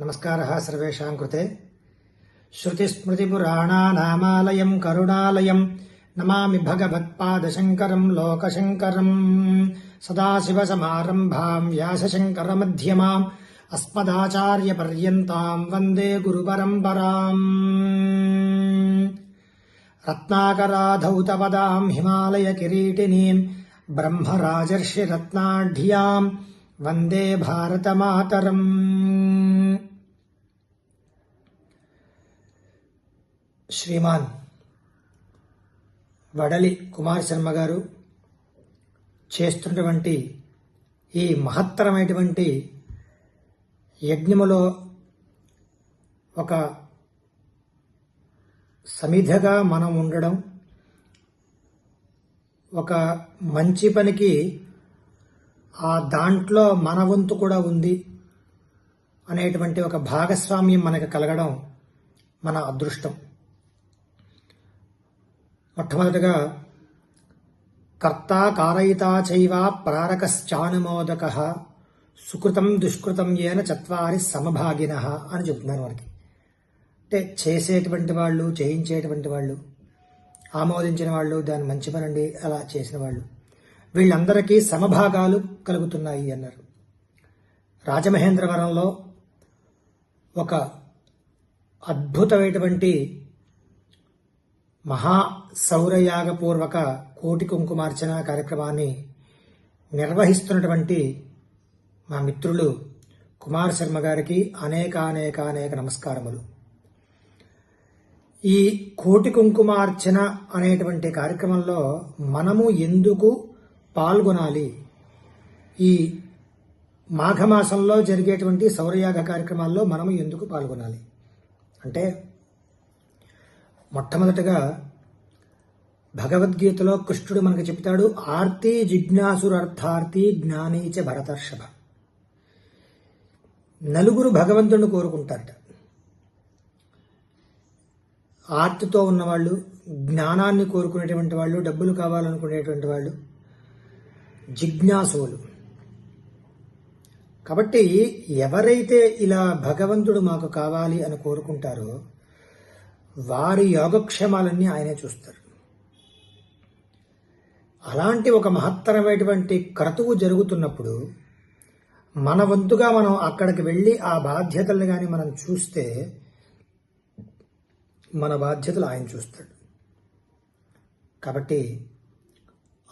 नमस्कारः सर्वेषां कृते श्रुतिस्मृतिपुराणानामालयं करुणालयं नमामि भगवत्पादशङ्करं लोकशङ्करम् सदाशिवसमारम्भां व्यासशङ्करमध्यमाम् अस्मदाचार्यपर्यन्तां वन्दे गुरुपरम्पराम् रत्नाकराधौतपदां हिमालयकिरीटिनीम् ब्रह्मराजर्षिरत्नाढ्याम् वन्दे भारतमातरम् శ్రీమాన్ వడలి కుమార్ శర్మ గారు చేస్తున్నటువంటి ఈ మహత్తరమైనటువంటి యజ్ఞములో ఒక సమిధగా మనం ఉండడం ఒక మంచి పనికి ఆ దాంట్లో మన వంతు కూడా ఉంది అనేటువంటి ఒక భాగస్వామ్యం మనకు కలగడం మన అదృష్టం. మొట్టమొదటిగా కర్త కారయితా చైవ ప్రారకశ్చానుమోదక సుకృతం దుష్కృతం ఏన చత్వారి సమభాగిన అని చెప్తున్నారు వారికి. అంటే చేసేటువంటి వాళ్ళు చేయించేటువంటి వాళ్ళు ఆమోదించిన వాళ్ళు దాన్ని మంచి పనండి అలా చేసిన వాళ్ళు. వీళ్ళందరికీ సమభాగాలు కలుగుతున్నాయి అన్నారు. రాజమహేంద్రవరంలో ఒక అద్భుతమైనటువంటి మహా సౌరయాగపూర్వక కోటి కుంకుమార్చన కార్యక్రమాన్ని నిర్వహిస్తున్నటువంటి మా మిత్రులు కుమార్ శర్మ గారికి అనేక అనేక అనేక నమస్కారములు. ఈ కోటి కుంకుమార్చన అనేటువంటి కార్యక్రమంలో మనము ఎందుకు పాల్గొనాలి? ఈ మాఘమాసంలో జరిగేటువంటి సౌరయాగ కార్యక్రమాల్లో మనము ఎందుకు పాల్గొనాలి? అంటే మొట్టమొదటగా భగవద్గీతలో కృష్ణుడు మనకు చెప్తాడు ఆర్తి జిజ్ఞాసురర్థార్థి జ్ఞానీచ భరతర్షభ. నలుగురు భగవంతుడిని కోరుకుంటారట. ఆర్తితో ఉన్నవాళ్ళు జ్ఞానాన్ని కోరుకునేటువంటి వాళ్ళు డబ్బులు కావాలనుకునేటువంటి వాళ్ళు జిజ్ఞాసువులు. కాబట్టి ఎవరైతే ఇలా భగవంతుడు మాకు కావాలి అని కోరుకుంటారో వారి యోగక్షేమాలన్నీ ఆయనే చూస్తారు. అలాంటి ఒక మహత్తరమైనటువంటి క్రతువు జరుగుతున్నప్పుడు మన వంతుగా మనం అక్కడికి వెళ్ళి ఆ బాధ్యతల్ని కానీ మనం చూస్తే మన బాధ్యతలు ఆయన చూస్తాడు. కాబట్టి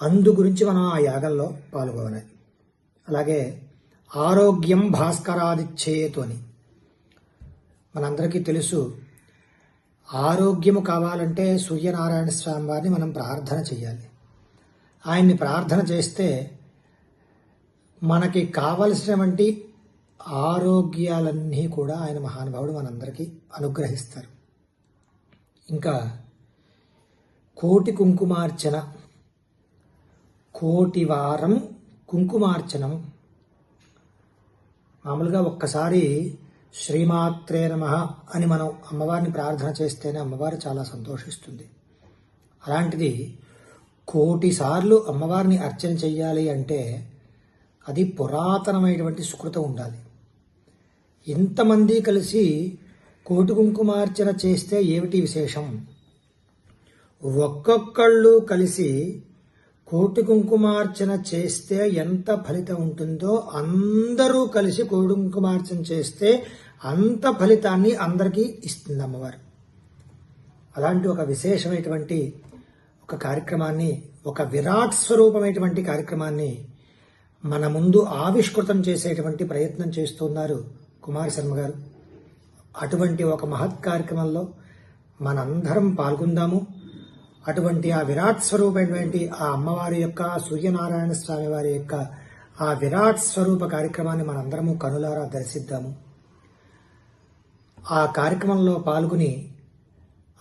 అందు గురించి మనం ఆ యాగంలో పాల్గొనాలి. అలాగే ఆరోగ్యం భాస్కరాదిచ్చేతోని మనందరికీ తెలుసు ఆరోగ్యము కావాలంటే సూర్యనారాయణ స్వామి వారిని మనం ప్రార్థన చేయాలి ఆయన్ని ప్రార్థన చేస్తే మనకి కావలసినటువంటి ఆరోగ్యాలన్నీ కూడా ఆయన మహానుభావుడు మనందరికీ అనుగ్రహిస్తారు. ఇంకా కోటి కుంకుమార్చన కోటి వారం కుంకుమార్చనం. మామూలుగా ఒక్కసారి శ్రీమాత్రే నమ అని మనం అమ్మవారిని ప్రార్థన చేస్తేనే అమ్మవారు చాలా సంతోషిస్తుంది. అలాంటిది కోటిసార్లు అమ్మవారిని అర్చన చెయ్యాలి అంటే అది పురాతనమైనటువంటి సుకృత ఉండాలి. ఇంతమంది కలిసి కోటి కుంకుమార్చన చేస్తే ఏమిటి విశేషం? ఒక్కొక్కళ్ళు కలిసి కోటి కుంకుమార్చన చేస్తే ఎంత ఫలితం ఉంటుందో అందరూ కలిసి కోటి కుంకుమార్చన చేస్తే అంత ఫలితాన్ని అందరికీ ఇస్తుంది అమ్మవారు. అలాంటి ఒక విశేషమైనటువంటి ఒక కార్యక్రమాన్ని ఒక విరాట్ స్వరూపమైనటువంటి కార్యక్రమాన్ని మన ముందు ఆవిష్కృతం చేసేటువంటి ప్రయత్నం చేస్తున్నారు కుమార్ శర్మ గారు. అటువంటి ఒక మహత్ కార్యక్రమంలో మనందరం పాల్గొందాము. అటువంటి ఆ విరాట్ స్వరూపమైనటువంటి ఆ అమ్మవారి యొక్క సూర్యనారాయణ స్వామి వారి యొక్క ఆ విరాట్ స్వరూప కార్యక్రమాన్ని మనందరము కనులారా దర్శిద్దాము. ఆ కార్యక్రమంలో పాల్గొని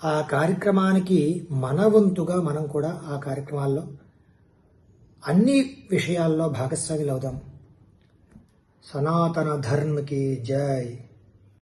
ఆ కార్యక్రమానికి మన వంతుగా మనం కూడా ఆ కార్యక్రమాల్లో అన్ని విషయాల్లో భాగస్వాములు అవుదాం సనాతన ధర్మకి జై.